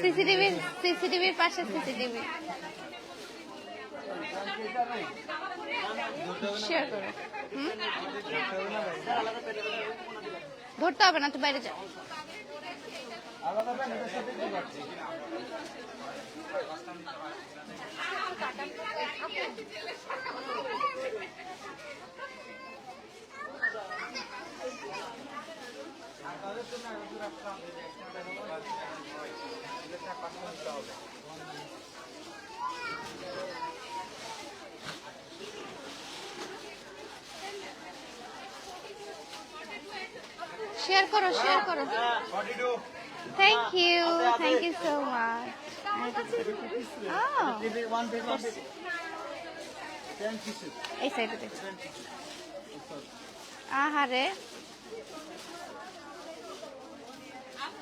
সিসিটিভির সিসিটিভির পাশে সিসিটিভি? ধরতে হবে না তুই বাইরে যা। শেয়ার করো শেয়ার করো thank you thank you so দেখো। আহারে।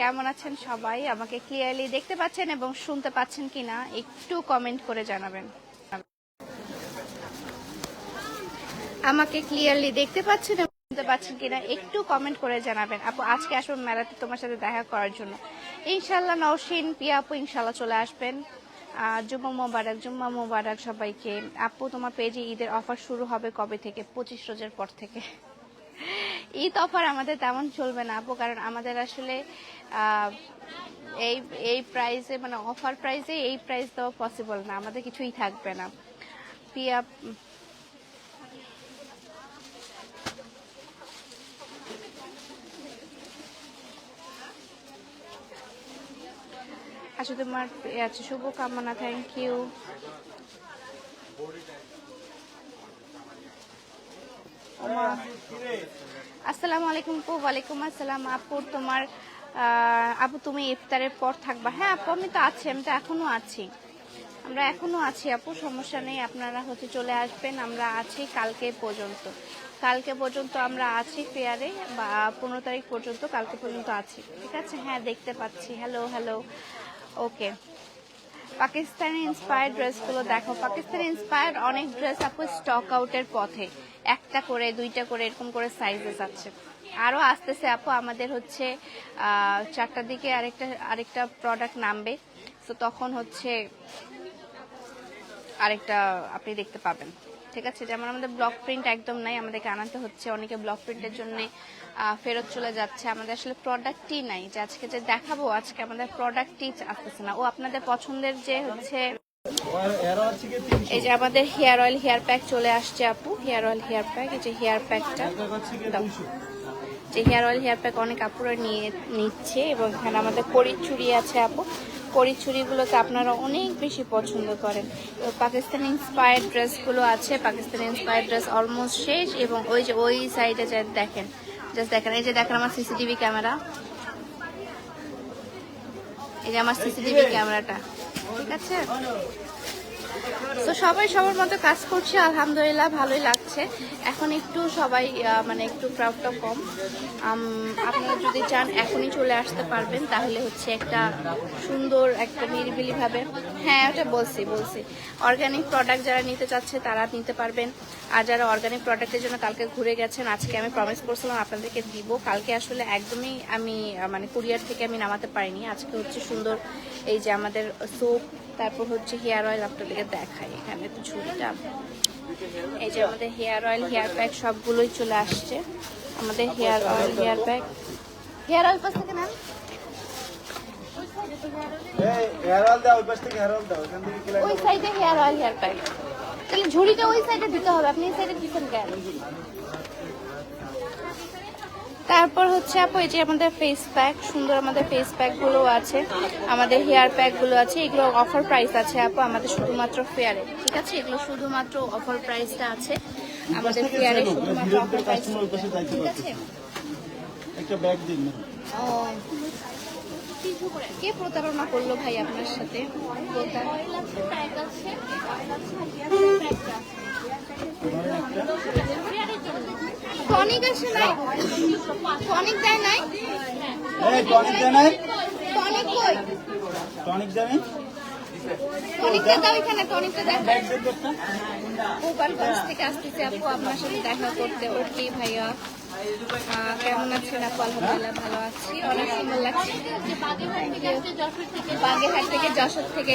কেমন আছেন সবাই? আমাকে ক্লিয়ারলি দেখতে পাচ্ছেন এবং শুনতে পাচ্ছেন কিনা একটু কমেন্ট করে জানাবেন। আমাকে ক্লিয়ারলি দেখতে পাচ্ছেন শুনতে পাচ্ছেন কিনা একটু কমেন্ট করে জানাবেন। আপু, আজকে আসুন মেলাতে তোমার সাথে দেখা করার জন্য। ইনশাল্লাহ নওশিন, পিয়া আপু ইনশাল্লাহ চলে আসবেন। জুম্মা মোবারক জুম্মা মোবারক সবাইকে। আপু, তোমার পেজে ঈদের অফার শুরু হবে কবে থেকে? পঁচিশ রোজের পর থেকে। ঈদ অফার আমাদের তেমন চলবে না আপু, কারণ আমাদের আসলে এই এই প্রাইসে মানে অফার প্রাইসে এই প্রাইস দেওয়া পসিবল না, আমাদের কিছুই থাকবে না। পিয়া আচ্ছা তোমার আচ্ছা শুভকামনা থ্যাংক ইউ আসসালামু আলাইকুম আপু, ওয়ালাইকুম আসসালাম। আপু, তোমার আপু, তুমি ইফতারের পর থাকবা। হ্যাঁ আপু, আমি তো আছি, আমি তো এখনও আছি। আমরা এখনও আছি আপু, সমস্যা নেই, আপনারা হচ্ছে চলে আসবেন, আমরা আছি কালকে পর্যন্ত। কালকে পর্যন্ত আমরা আছি ফেয়ারে, বা পনেরো তারিখ পর্যন্ত, কালকে পর্যন্ত আছি। ঠিক আছে? হ্যাঁ দেখতে পাচ্ছি। Hello hello okay Pakistani inspired ড্রেসগুলো দেখো। পাকিস্তানি ইন্সপায়ার্ড অনেক ড্রেস আপু স্টক আউটের পথে। একটা করে, দুইটা করে, এরকম করে সাইজেস আছে। আরও আসতেছে আপু, আমাদের হচ্ছে চারটার দিকে আরেকটা আরেকটা প্রোডাক্ট নামবে। তো তখন হচ্ছে আরেকটা আপনি দেখতে পাবেন। ঠিক আছে, যেমন আমাদের ব্লক প্রিন্ট একদম নাই, আমাদেরকে আনাতে হচ্ছে। অনেকে ব্লক প্রিন্টের জন্য ফেরত চলে যাচ্ছে। আমাদের আসলে প্রোডাক্টই নাই। যে আজকে যে দেখাবো, আজকে আমাদের প্রোডাক্টই আসতেছে না। ও আপনাদের পছন্দের যে হচ্ছে, এই যে আমাদের হেয়ার অয়েল হেয়ার প্যাক চলে আসছে আপু। হেয়ার অয়েল হেয়ার প্যাক এই যে হেয়ার প্যাকটা যে হেয়ার অয়েল হেয়ার প্যাক অনেক আপুরা নিয়ে নিচ্ছে এবং এখানে আমাদের কড়ির চুড়ি আছে আপু। কড়ির চুড়িগুলোকে আপনারা অনেক বেশি পছন্দ করেন। এবং পাকিস্তানি ইন্সপায়ার্ড ড্রেসগুলো আছে পাকিস্তানি ইন্সপায়ার্ড ড্রেস অলমোস্ট শেষ এবং ওই যে ওই সাইডে যে দেখেন জাস্ট দেখেন এই যে দেখেন আমার সিসিটিভি ক্যামেরা এই যে আমার সিসিটিভি ক্যামেরাটা ঠিক আছে? তো সবাই সবার মতো কাজ করছে, আলহামদুলিল্লাহ ভালোই লাগছে। এখন একটু সবাই মানে একটু ক্রাউডটা কম। আপনারা যদি চান এখনই চলে আসতে পারবেন, তাহলে হচ্ছে একটা সুন্দর, একটা নিরিবিলি ভাবে হ্যাঁ ওটা বলছি বলছি। অর্গানিক প্রোডাক্ট যারা নিতে চাচ্ছে, তারা নিতে পারবেন। আর যারা অর্গানিক প্রোডাক্টের জন্য কালকে ঘুরে গেছেন, আজকে আমি প্রমিস করছিলাম আপনাদেরকে দিব। কালকে আসলে একদমই আমি মানে কুরিয়ার থেকে আমি নামাতে পারিনি। আজকে হচ্ছে সুন্দর এই যে আমাদের সোপ তারপর হচ্ছে হেয়ার অয়েল আপনাদেরকে দেখাই। এখানে তো ঝুড়িটা। এই যে আমাদের হেয়ার অয়েল হেয়ার প্যাক সবগুলোই চলে আসছে। আমাদের hair oil hair pack hair oil পাশ থেকে নেন এই হেয়ার অয়েল দাও ওই সাইডে হেয়ার অয়েল হেয়ার প্যাক তাহলে ঝুড়িটা ওই সাইডে দিতে হবে আপনি এই সাইডে দিচ্ছেন কেন? তারপর হচ্ছে আপু এই যে আমাদের ফেস প্যাক সুন্দর আমাদের ফেস প্যাকগুলো আছে আমাদের হেয়ার প্যাকগুলো আছে এগুলো অফার প্রাইস আছে আপু আমাদের শুধুমাত্র ফেয়ারে ঠিক আছে? এগুলো শুধুমাত্র অফার প্রাইসটা আছে আমাদের ফেয়ারে শুধুমাত্র অফার প্রাইস ঠিক আছে। একটা ব্যাগ দিন ও কে প্রতারণা করল ভাই আপনার সাথে? টনিক আসে নাই? টনিক দেয় নাই? টনিক দেয় নাই? টনিক কই? টনিক দেয় নাই? টনিকটা দাও এখানে টনিকটা দেখ ব্যাগ দিন গোপালগঞ্জ থেকে আসতেছি আপু আপনার সাথে দেখা করতে ওকে ভাইয়া? কেমন ভালো আছি? অনেক লাগছে। বাগেরহাট থেকে যশোর থেকে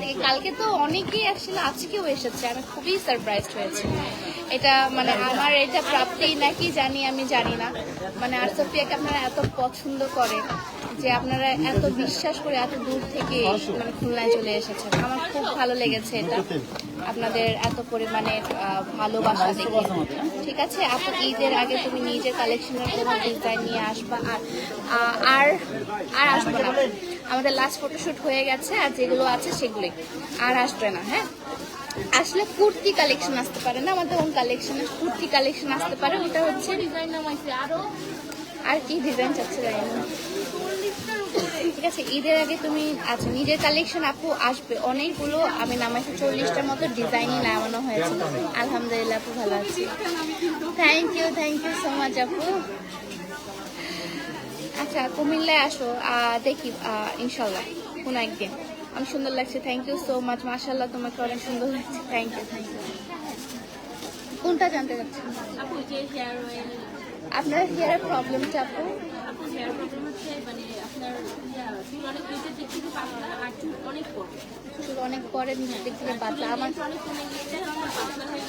থেকে। কালকে তো অনেকেই আসলে, আজকেও এসেছে। আমি খুবই সারপ্রাইজড হয়েছি। এটা মানে আমার এটা প্রাপ্তি নাকি জানি, আমি জানি না। মানে আর সোফিয়াকে আপনারা এত পছন্দ করেন। যে আপনারা এত বিশ্বাস করে এত দূর থেকে মানে খুলনায় চলে এসেছেন। আমার খুব ভালো লেগেছে এটা। আপনাদের এত পরিমাণে ভালোবাসা দেখে। ঠিক আছে? আপু, ঈদের আগে তুমি নিজের কালেকশনের কোনো ডিজাইন নিয়ে আসবা। আর আর আর আসবে না। আমাদের লাস্ট ফটোশ্যুট হয়ে গেছে, আর যেগুলো আছে সেগুলোই। আর আসবে না হ্যাঁ? আসলে কুর্তি কালেকশন আসতে পারে না, আমাদের ওন কালেকশনের কুর্তি কালেকশন আসতে পারে। ওটা হচ্ছে ডিজাইন আরও আর কি ডিজাইন চাচ্ছে জানি না। ঠিক আছে ঈদের আগে তুমি আচ্ছা নিজের কালেকশন আপু আসবে। অনেকগুলো আমি নামাইছি চল্লিশটার মতো ডিজাইনই নামানো হয়েছে। আলহামদুলিল্লাহ আপু ভালো আছি। Thank you thank you so much আপু। আচ্ছা কুমিল্লায় আসো। দেখি ইনশাল্লাহ কোনো একদিন। অনেক সুন্দর লাগছে। থ্যাংক ইউ সো মাচ মাশাল্লাহ তোমাকে অনেক সুন্দর লাগছে। থ্যাংক ইউ থ্যাংক ইউ কোনটা জানতে চাচ্ছেন? আপনার হেয়ারের প্রবলেমটা আপু? হেয়ার প্রবলেম হচ্ছে মানে আপনার চুল অনেক নিচের দিক থেকে পাতলা আর চুল অনেক পড়ে চুল অনেক পরে নিচের দিক থেকে পাতলা। আমার হয়ে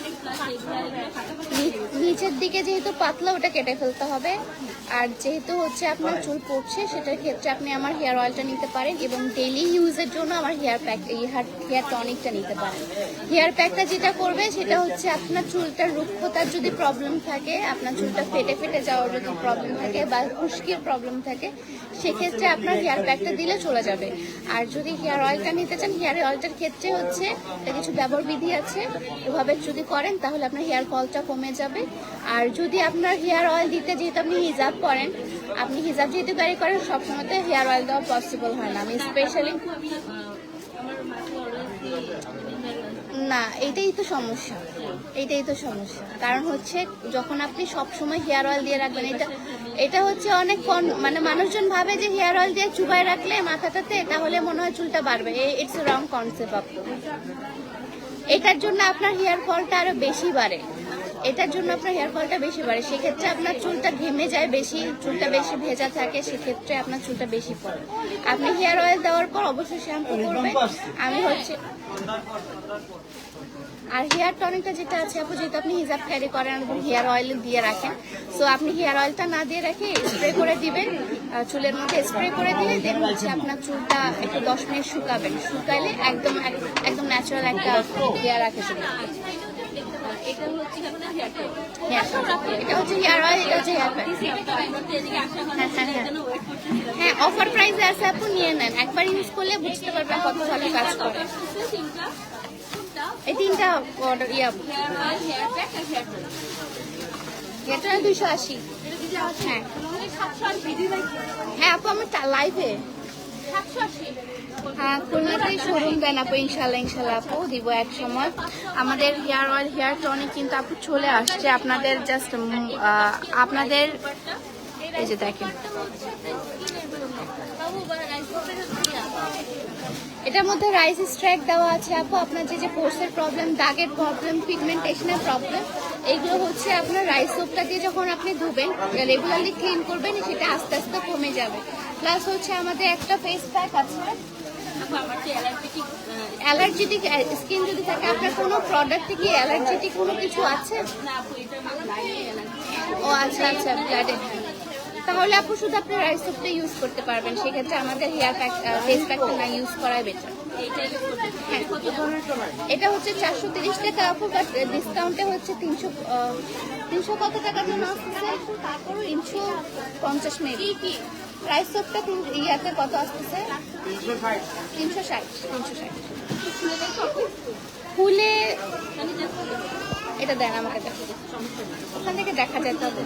নিচের দিকে যেহেতু পাতলা ওটা কেটে ফেলতে হবে। আর যেহেতু হচ্ছে আপনার চুল পড়ছে সেটার ক্ষেত্রে আপনি আমার হেয়ার অয়েলটা নিতে পারেন এবং ডেলি ইউজের জন্য আমার হেয়ার প্যাক হেয়ার হেয়ার টনিকটা নিতে পারেন। হেয়ার প্যাকটা যেটা করবে সেটা হচ্ছে আপনার চুলটার রুক্ষতার যদি প্রবলেম থাকে আপনার চুলটা ফেটে ফেটে যাওয়ার যদি প্রবলেম থাকে বা খুশকির প্রবলেম থাকে, সেক্ষেত্রে আপনার হেয়ার প্যাকটা দিলে চলে যাবে। আর যদি হেয়ার অয়েলটা নিতে চান হেয়ার অয়েলটার ক্ষেত্রে হচ্ছে কিছু ব্যবহার বিধি আছে, ওভাবে যদি করেন তাহলে আপনার হেয়ার ফলটা কমে যাবে। আর যদি আপনার হেয়ার অয়েল দিতে যেহেতু আপনি হিজাব করেন আপনি হিজাব যেহেতু ক্যারি করেন সবসময় তো হেয়ার অয়েল দেওয়া পসিবল হয় না। আমি স্পেশালি না, এটাই তো সমস্যা। এটাই তো সমস্যা। কারণ হচ্ছে যখন আপনি সব সময় হেয়ার অয়েল দিয়ে রাখবেন, এটা এটা হচ্ছে অনেক মানে মানুষজন ভাবে যে হেয়ার অয়েল দিয়ে চুবাই রাখলে মাথাটাতে, তাহলে মনে হয় চুলটা বাড়বে। ইটস রং কনসেপ্ট আপ এটার জন্য আপনার হেয়ার ফলটা আরও বেশি বাড়ে। এটার জন্য আপনার হেয়ার ফলটা বেশি বাড়ে। সেক্ষেত্রে আপনার চুলটা ঘেমে যায় বেশি, চুলটা বেশি ভেজা থাকে, সেক্ষেত্রে আপনার চুলটা বেশি পড়ে। আপনি হেয়ার অয়েল দেওয়ার পর অবশ্যই শ্যাম্পু করবেন। আমি হচ্ছে আর হেয়ার টনিকটা যেটা আছে আপু যেহেতু আপনি হিজাব ক্যারি করেন এবং হেয়ার অয়েল দিয়ে রাখেন সো আপনি হেয়ার অয়েলটা না দিয়ে রেখে স্প্রে করে দিবেন চুলের মধ্যে স্প্রে করে দিয়ে দেন হচ্ছে আপনার চুলটা একটু দশ মিনিট শুকাবেন শুকাইলে একদম একদম ন্যাচারাল একটা হেয়ার রাখে চুল। এটা হচ্ছে হেয়ার এটা হচ্ছে হেয়ার অয়েল এটা হয় না হ্যাঁ, হ্যাঁ, হ্যাঁ। হ্যাঁ অফার প্রাইসে আছে আপু নিয়ে নেন। একবার ইউজ করলে বুঝতে পারবেন কত ভালো কাজ করে। এই এটা আশি। হ্যাঁ। হ্যাঁ আপু আমি লাইভে হ্যাঁ আপু ইনশাল্লাহ ইনশাল্লাহ আপু, দিব এক সময়। আমাদের হেয়ার অয়েল হেয়ার টনিক কিন্তু আপু চলে আসছে। আপনাদের জাস্ট আপনাদের এই যে দেখেন। এটার মধ্যে রাইস স্ট্রাইক দেওয়া আছে। আপু আপনার যে যে পোর্সের প্রবলেম দাগের প্রবলেম পিগমেন্টেশনের প্রবলেম এইগুলো হচ্ছে আপনার রাইস সোপটা দিয়ে যখন আপনি ধুবেন রেগুলারলি ক্লিন করবেন সেটা আস্তে আস্তে কমে যাবে। প্লাস হচ্ছে আমাদের একটা ফেস প্যাক আছে। অ্যালার্জেটিক স্কিন যদি থাকে আপনার কোনো প্রোডাক্টে কি অ্যালার্জেটিক কোনো কিছু আছে? ও আচ্ছা আচ্ছা ব্লাডে তাহলে আপু শুধু আপনি রাইস সোপটা ইউজ করতে পারবেন, সেক্ষেত্রে আমাদের হেয়ার প্যাক ফেস প্যাকটা না ইউজ করাই বেটার হ্যাঁ। এটা হচ্ছে চারশো তিরিশ টাকা আপু বাট ডিসকাউন্টে হচ্ছে তিনশো তিনশো কত টাকার জন্য আসতেছে? তারপরও তিনশো পঞ্চাশ মিনিট রাইস সোপটা ইয়াতে কত আসতেছে? তিনশো ষাট। তিনশো ষাট। ফুলে এটা দেন আমাকে এখান থেকে দেখা যেতে হবে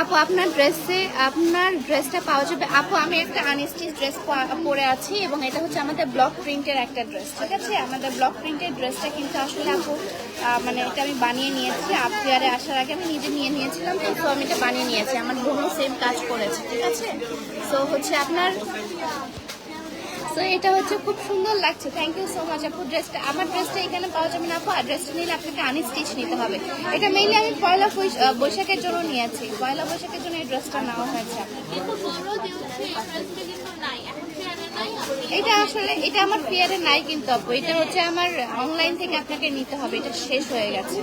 আপু, আপনার ড্রেসে আপনার ড্রেসটা পাওয়া যাবে। আপু, আমি একটা আনস্টিচ ড্রেস পরে আছি এবং এটা হচ্ছে আমাদের ব্লক প্রিন্টের একটা ড্রেস ঠিক আছে? আমাদের ব্লক প্রিন্টের ড্রেসটা কিন্তু আসলে আপু মানে এটা আমি বানিয়ে নিয়েছি। আপয়ারে আসার আগে আমি নিজে নিয়ে নিয়েছিলাম, তো আমি এটা বানিয়ে নিয়েছি। আমার বোনও সেম কাজ করেছে, ঠিক আছে? সো হচ্ছে আপনার সো এটা হচ্ছে খুব সুন্দর লাগছে। থ্যাংক ইউ সো মাচ আপু ড্রেসটা আমার ড্রেসটা এখানে পাওয়া যাবে না আপু, আর ড্রেসটা নিলে আপনাকে আনি স্টিচ নিতে হবে। এটা মেইনলি আমি পয়লা বৈশ- বৈশাখের জন্য নিয়েছি। পয়লা বৈশাখের জন্য এই ড্রেসটা নেওয়া হয়েছে। এটা আসলে, এটা আমার ফিয়ারে নাই কিন্তু আপু, এটা হচ্ছে আমার অনলাইন থেকে আপনাকে নিতে হবে, এটা শেষ হয়ে গেছে।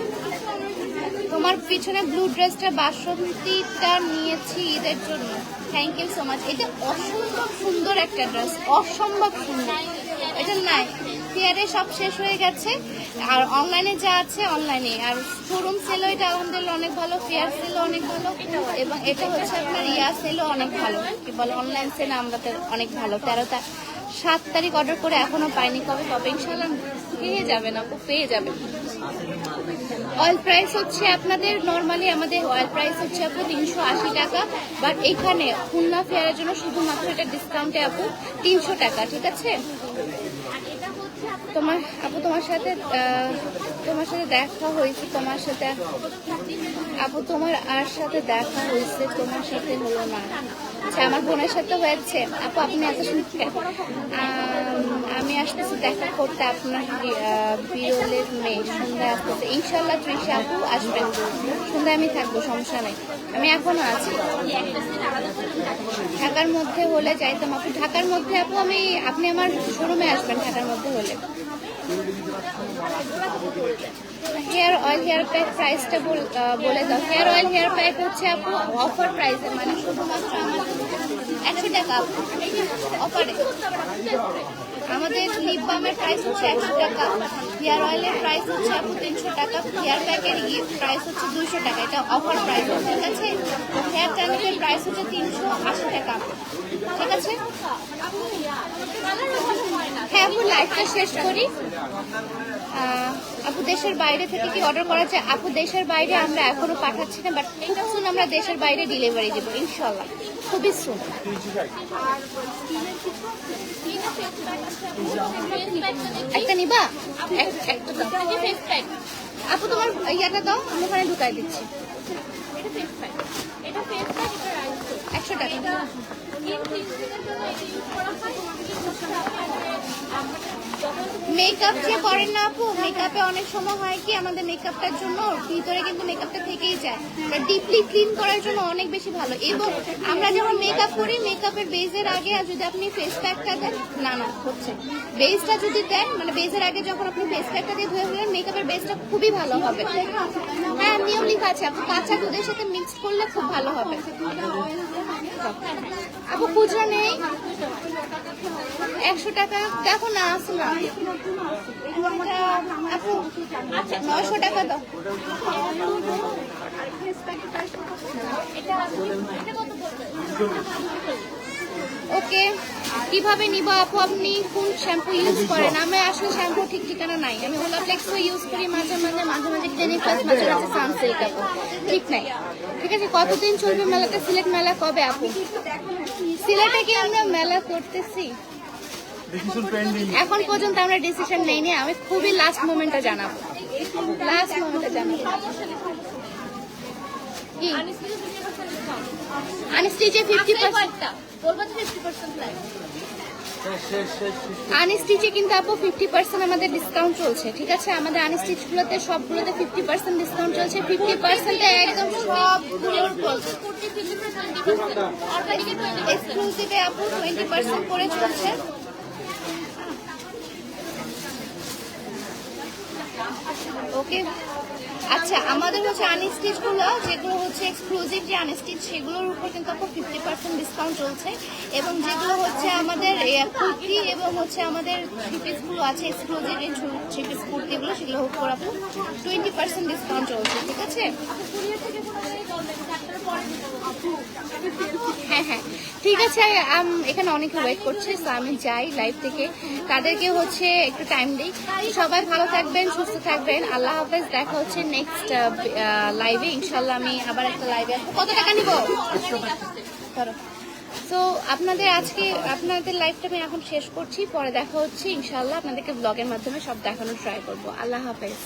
তোমার পিছনে ব্লু ড্রেসটা বাসন্তীটা নিয়েছি ঈদের জন্য। থ্যাংক ইউ সো মাচ এটা অসম্ভব সুন্দর একটা ড্রেস অসম্ভব সুন্দর। এটা নাই। ফিয়ারে সব শেষ হয়ে গেছে। আর অনলাইনে যা আছে অনলাইনে আর শোরুম সেলও এটা আলহামদুলিল্লাহ অনেক ভালো ফেয়ার সেলও অনেক ভালো। এবং এটা হচ্ছে আপনার ইয়া সেলও অনেক ভালো। কি বলে অনলাইন সেল আমরা তো অনেক ভালো। তেরো তা, সাত তারিখ অর্ডার করে এখনও পাইনি। কবে কবে ইনশাল্লাহ পেয়ে যাবেন আপু, পেয়ে যাবেন। অয়েল প্রাইস হচ্ছে আপনাদের নর্মালি আমাদের অয়েল প্রাইস হচ্ছে আপু তিনশো আশি টাকা বাট এখানে খুলনা ফেয়ারের জন্য শুধুমাত্র এটা ডিসকাউন্টে আপু তিনশো টাকা, ঠিক আছে? তোমার, আপু তোমার সাথে তোমার সাথে দেখা হয়েছে, তোমার সাথে, আপু তোমার আর সাথে দেখা হয়েছে, তোমার সাথে হলো না। আচ্ছা আমার বোনের সাথে হয়েছে। আপু, আপনি এত শুনছেন আমি আসতেছি দেখা করতে আপনার বিরলের মেয়ে, সন্ধ্যায় আসতেছে। ইনশাল্লাহ ত্রিশা আপু আসবেন সন্ধ্যায় আমি থাকব, সমস্যা নেই। আমি এখনও আছি। ঢাকার মধ্যে হলে যাইতাম আপু। ঢাকার মধ্যে আপু, আমি আপনি আমার শোরুমে আসবেন ঢাকার মধ্যে হলে। হেয়ার অয়েল, হেয়ার প্যাক প্রাইসটা বলে দাও। হেয়ার অয়েল, হেয়ার প্যাক হচ্ছে আপু অফার প্রাইসে মানে শুধুমাত্র আমার একশো টাকা অফারে আমাদের লিপ বামের প্রাইস হচ্ছে একশো টাকা হেয়ার অয়েলের প্রাইস হচ্ছে আপু তিনশো টাকা হেয়ার প্যাকের প্রাইস হচ্ছে দুইশো টাকা, এটা অফার প্রাইস ঠিক আছে? হেয়ার ট্যানিকের প্রাইস হচ্ছে তিনশো আশি টাকা, ঠিক আছে? হ্যাঁ আপু লাইফটা শেষ করি। আপু দেশের বাইরে থেকে কি অর্ডার করা যায়? আপু দেশের বাইরে আমরা এখনও পাঠাচ্ছি না বাট খুব সুন আমরা দেশের বাইরে ডেলিভারি দেবো ইনশাল্লাহ খুবই সুন একটা নিবা? আপু তোমার ইয়াটা দাও, আমি ওখানে ঢুকাই দিচ্ছি। একশো টাকা। মেকআপ যে করেন না আপু মেকআপে অনেক সময় হয় কি আমাদের মেকআপটার জন্য ভিতরে কিন্তু মেকআপটা থেকেই যায়। ডিপলি ক্লিন করার জন্য অনেক বেশি ভালো। এবং আমরা যখন মেকআপ করি মেকআপের বেজের আগে যদি আপনি ফেস প্যাকটা দেন না না হচ্ছে। বেসটা যদি দেন মানে বেজের আগে যখন আপনি ফেস প্যাকটা দিয়ে ধুয়ে ফেলেন মেকআপের বেসটা খুবই ভালো হবে। হ্যাঁ নিয়ম লেখা আছে আপু। কাঁচা দুধের সাথে মিক্সড করলে খুব ভালো হবে। আপু খুচরা নেই। একশো টাকা দেখো না আসো না। নশো টাকা আচ্ছা এটা দাও ওকে কীভাবে নিব আপু আপনি? কোন শ্যাম্পু ইউজ করেন? আমি আসলে শ্যাম্পু ঠিক ঠিকানা নাই। আমি ওলাপ্লেক্সও ইউজ করি মাঝে মাঝে মাঝে মাঝে ক্লিনিক প্লাস মাঝে মাঝে সানসিল্ক আপু। ঠিক নাই। ঠিক আছে কতদিন চলবে মেলাটা সিলেট মেলা কবে আপু? সিলেটে কি আমরা মেলা করতেছি? এখন পর্যন্ত আমরা ডিসিশন নেইনি। আমি খুবই লাস্ট মোমেন্টে জানাব। লাস্ট মোমেন্টে জানাব। কি? আনস্টিচে ফিফটি পার্সেন্ট আনস্টিচে কিন্তু আপু ফিফটি পার্সেন্ট আমাদের ডিসকাউন্ট চলছে ঠিক আছে? আমাদের আনস্টিচগুলোতে সবগুলোতে ফিফটি পার্সেন্ট ডিসকাউন্ট চলছে ফিফটি পার্সেন্টে একদম সবগুলোর এক্সক্লুসিভে আপু টোয়েন্টি পার্সেন্ট করে চলছে। ওকে আচ্ছা আমাদের হচ্ছে আনস্টিচগুলো, যেগুলো হচ্ছে এক্সক্লুসিভ যে আনস্টিচ সেগুলোর উপর কিন্তু আপু ফিফটি পার্সেন্ট ডিসকাউন্ট চলছে। এবং যেগুলো হচ্ছে আমাদের কুর্তি এবং হচ্ছে আমাদের থ্রি আছে এক্সক্লুসিভ এই থ্রি পিস কুর্তিগুলো সেগুলো উপর আপু টোয়েন্টি পার্সেন্ট ডিসকাউন্ট চলছে, ঠিক আছে? ঠিক আছে এখানে অনেকে ওয়েট করছে তো আমি যাই লাইভ থেকে। তাদেরকে হচ্ছে একটু টাইম দিই। সবাই ভালো থাকবেন, সুস্থ থাকবেন। আল্লাহ হাফেজ, দেখা হচ্ছে নেক্সট লাইভে ইনশাল্লাহ আমি আবার একটা লাইভে কত টাকা নিব? ধরো। তো আপনাদের আজকে, আপনাদের লাইফটা আমি এখন শেষ করছি। পরে দেখা হচ্ছে ইনশাল্লাহ আপনাদেরকে ব্লগের মাধ্যমে সব দেখানোর ট্রাই করব। আল্লাহ হাফেজ।